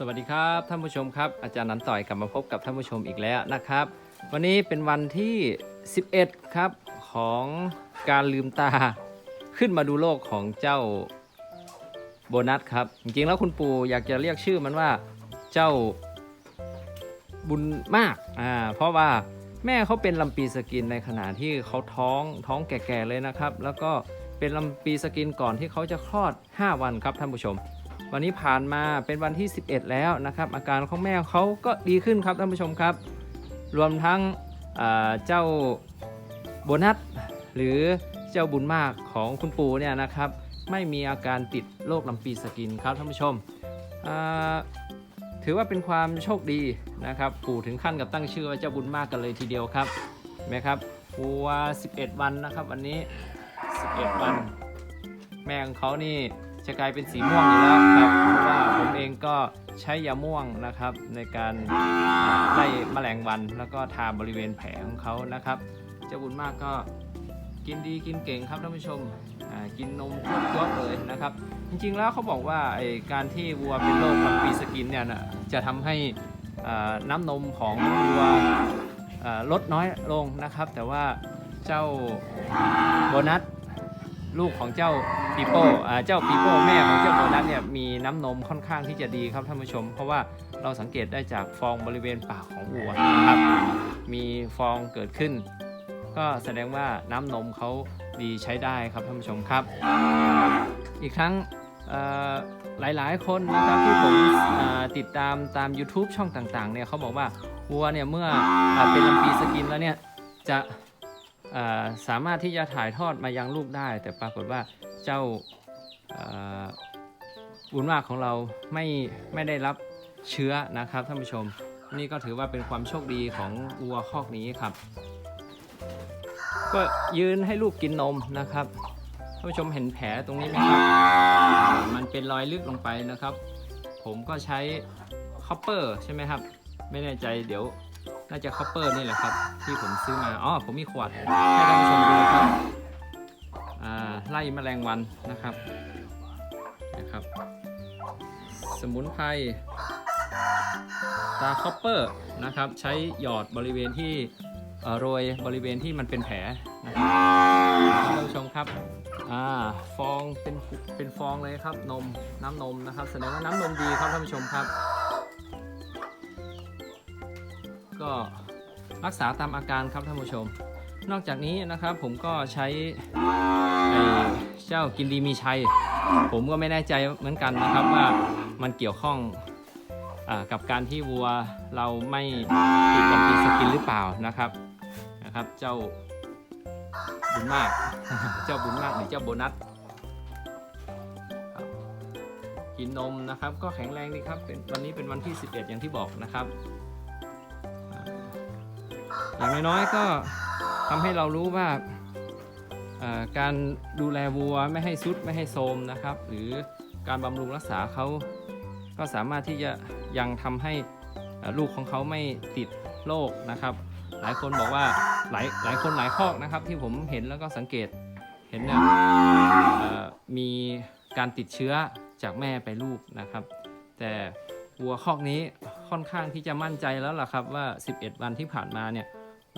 สวัสดีครับท่านผู้ชมครับอาจารย์นันต่อยกลับมาพบกับท่านผู้ชมอีกแล้วนะครับ วันนี้เป็นวันที่ 11 ครับของการลืมตาขึ้นมาดูโลกของเจ้าโบนัสครับ จริงๆแล้วคุณปู่อยากจะเรียกชื่อมันว่าเจ้าบุญมากอ่าเพราะว่าแม่เขาเป็นลำปีสกินในขณะที่เขาท้องท้องแก่ๆเลยนะครับ แล้วก็เป็นลำปีสกินก่อนที่เขาจะคลอด 5 วันครับท่านผู้ชม วันนี้ผ่านมาเป็นวันที่ 11 แล้วนะครับ อาการของแม่เขาก็ดีขึ้นครับท่านผู้ชมครับ รวมทั้งเจ้าโบนัส หรือเจ้าบุญมากของคุณปู่เนี่ยนะครับ ไม่มีอาการติดโรคลำปีสกินครับท่านผู้ชม ถือว่าเป็นความโชคดีนะครับ ปู่ถึงขั้นกับตั้งชื่อว่าเจ้าบุญมากกันเลยทีเดียวครับไหมครับวัว11 วันนะครับวันนี้ 11 วัน แม่ของเขานี่ จะกลายเป็นสีม่วงอยู่แล้วครับเพราะว่าผมเองก็ใช้ยาม่วงนะครับ ในการไล่แมลงวัน แล้วก็ทาบริเวณแผลของเขานะครับ เจ้าบุญมากก็กินดีกินเก่งครับท่านผู้ชมกินนมครบยอดเลยนะครับ จริงๆแล้วเขาบอกว่าไอการที่วัวเป็นโรคลำปีสกินเนี่ยนะจะทำให้น้ำนมของวัวลดน้อยลงนะครับ แต่ว่าเจ้าโบนัส ลูกของเจ้าปีโป้เจ้าปีโป้แม่ของเจ้าโบนัสเนี่ยมีน้ำนมค่อนข้างที่จะดีครับท่านผู้ชม เพราะว่าเราสังเกตได้จากฟองบริเวณปากของวัวนะครับมีฟองเกิดขึ้น ก็แสดงว่าน้ำนมเขาดีใช้ได้ครับท่านผู้ชมครับ อีกครั้งเอ่อหลายๆ คนนะครับที่ผมติดตามตาม YouTube ช่องต่างๆเนี่ยเขาบอกว่าวัวเนี่ยเมื่ออเป็นลำปีสกินแล้วเนี่ยจะ สามารถที่จะถ่ายทอดมายังลูกได้ แต่ปรากฏว่าเจ้าบุญมากของเราไม่ไม่ได้รับเชื้อนะครับท่านผู้ชม นี่ก็ถือว่าเป็นความโชคดีของวัวคอกนี้ครับ ก็ยืนให้ลูกกินนมนะครับท่านผู้ชมเห็นแผลตรงนี้ไหมครับมันเป็นรอยลึกลงไปนะครับ ผมก็ใช้คัพเปอร์ใช่ไหมครับ ไม่แน่ใจเดี๋ยว น่าจะคัพเปอร์นี่แหละครับ ที่ผมซื้อมา อ๋อ ผมมีขวด ให้ท่านผู้ชมดูครับอ่าไล่แมลงวันนะครับนะครับ สมุนไพรตาคัพเปอร์นะครับ ใช้หยอดบริเวณที่เอ่อโรยบริเวณที่มันเป็นแผลนะครับท่านผู้ชมครับอ่าฟองเป็นเป็นฟองเลยครับนมน้ำนมนะครับ แสดงว่าน้ำนมดีครับท่านผู้ชมครับ ก็รักษาตามอาการครับท่านผู้ชม นอกจากนี้นะครับผมก็ใช้เจ้ากินดีมีชัย ผมก็ไม่แน่ใจเหมือนกันนะครับว่ามันเกี่ยวข้องอกับการที่วัวเราไม่ติดลำปีสกินหรือเปล่านะครับนะครับ เจ้าบุญมาก เจ้าบุญมากหรือเจ้าโบนัสกินนมนะครับ ก็แข็งแรงดีครับเป็นวันนี้เป็นวันที่ 11 อย่างที่บอกนะครับ อย่างน้อยๆก็ทำให้เรารู้ว่าการดูแลวัวไม่ให้ซุดไม่ให้โทมนะครับ หรือการบำรุงรักษาเขาก็สามารถที่จะยังทำให้ลูกของเขาไม่ติดโรคนะครับ หลายคนบอกว่าหลายหลายคนหลายคอกนะครับ ที่ผมเห็นแล้วก็สังเกตเห็นนี่ยเอ่อมีการติดเชื้อจากแม่ไปลูกนะครับ แต่ วัวคอกนี้ค่อนข้างที่จะมั่นใจแล้วล่ะครับว่า 11 วันที่ผ่านมาเนี่ย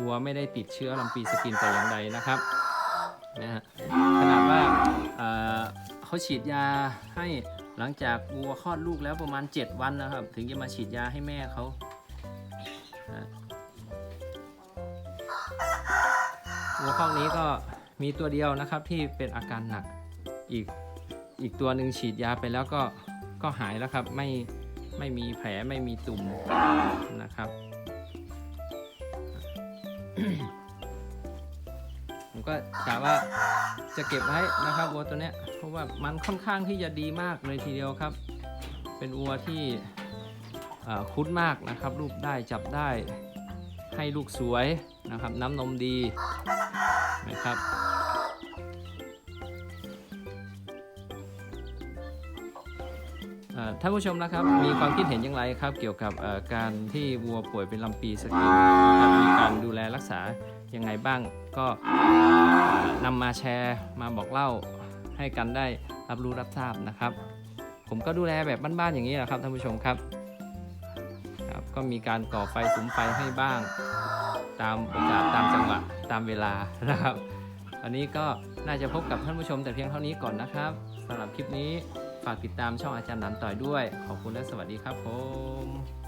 วัวไม่ได้ติดเชื้อลำปีสกินแต่อย่างใดนะครับนะฮะขนาดว่าเเขาฉีดยาให้หลังจากวัวคลอดลูกแล้วประมาณ 7 วันนะครับ ถึงจะมาฉีดยาให้แม่เขาวัวคอกนี้ก็มีตัวเดียวนะครับที่เป็นอาการหนักอีกอีกตัวหนึ่งฉีดยาไปแล้วก็ก็หายแล้วครับไม่ ไม่มีแผลไม่มีตุ่มนะครับ ผมก็กะว่าจะเก็บไว้นะครับวัวตัวเนี้ยเพราะว่ามันค่อนข้างที่จะดีมากเลยทีเดียวครับ เป็นวัวที่คุ้นมากนะครับ รูปได้จับได้ให้ลูกสวยนะครับ น้ำนมดีนะครับ ท่านผู้ชมนะครับมีความคิดเห็นอย่างไรครับ เกี่ยวกับการที่วัวป่วยเป็นลำปีสกินมีการดูแลรักษายังไงบ้าง ก็นำมาแชร์มาบอกเล่าให้กันได้รับรู้รับทราบนะครับ ผมก็ดูแลแบบบ้านๆอย่างนี้แหละครับท่านผู้ชมครับครับก็มีการก่อไฟสุมไฟให้บ้าง ตามโอกาสตามจังหวะตามเวลานะครับ อันนี้ก็น่าจะพบกับท่านผู้ชมแต่เพียงเท่านี้ก่อนนะครับสำหรับคลิปนี้ ฝากติดตามช่องอาจารย์หนันต่อยด้วย ขอบคุณและสวัสดีครับผม